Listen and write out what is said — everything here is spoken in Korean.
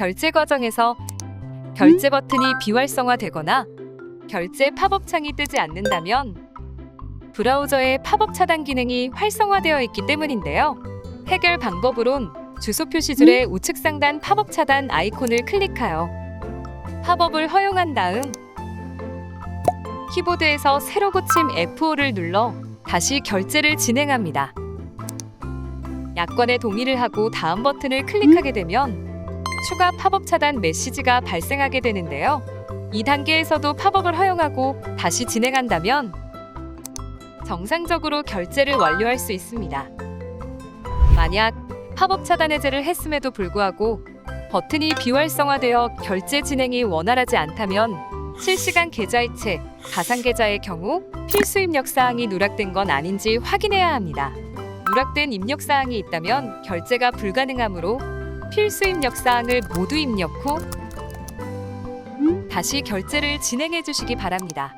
결제 과정에서 결제 버튼이 비활성화되거나 결제 팝업 창이 뜨지 않는다면 브라우저의 팝업 차단 기능이 활성화되어 있기 때문인데요. 해결 방법으론 주소 표시줄의 우측 상단 팝업 차단 아이콘을 클릭하여 팝업을 허용한 다음 키보드에서 새로 고침 F5를 눌러 다시 결제를 진행합니다. 약관에 동의를 하고 다음 버튼을 클릭하게 되면 추가 팝업 차단 메시지가 발생하게 되는데요. 이 단계에서도 팝업을 허용하고 다시 진행한다면 정상적으로 결제를 완료할 수 있습니다. 만약 팝업 차단 해제를 했음에도 불구하고 버튼이 비활성화되어 결제 진행이 원활하지 않다면 실시간 계좌 이체, 가상 계좌의 경우 필수 입력 사항이 누락된 건 아닌지 확인해야 합니다. 누락된 입력 사항이 있다면 결제가 불가능하므로 필수 입력 사항을 모두 입력 후 다시 결제를 진행해 주시기 바랍니다.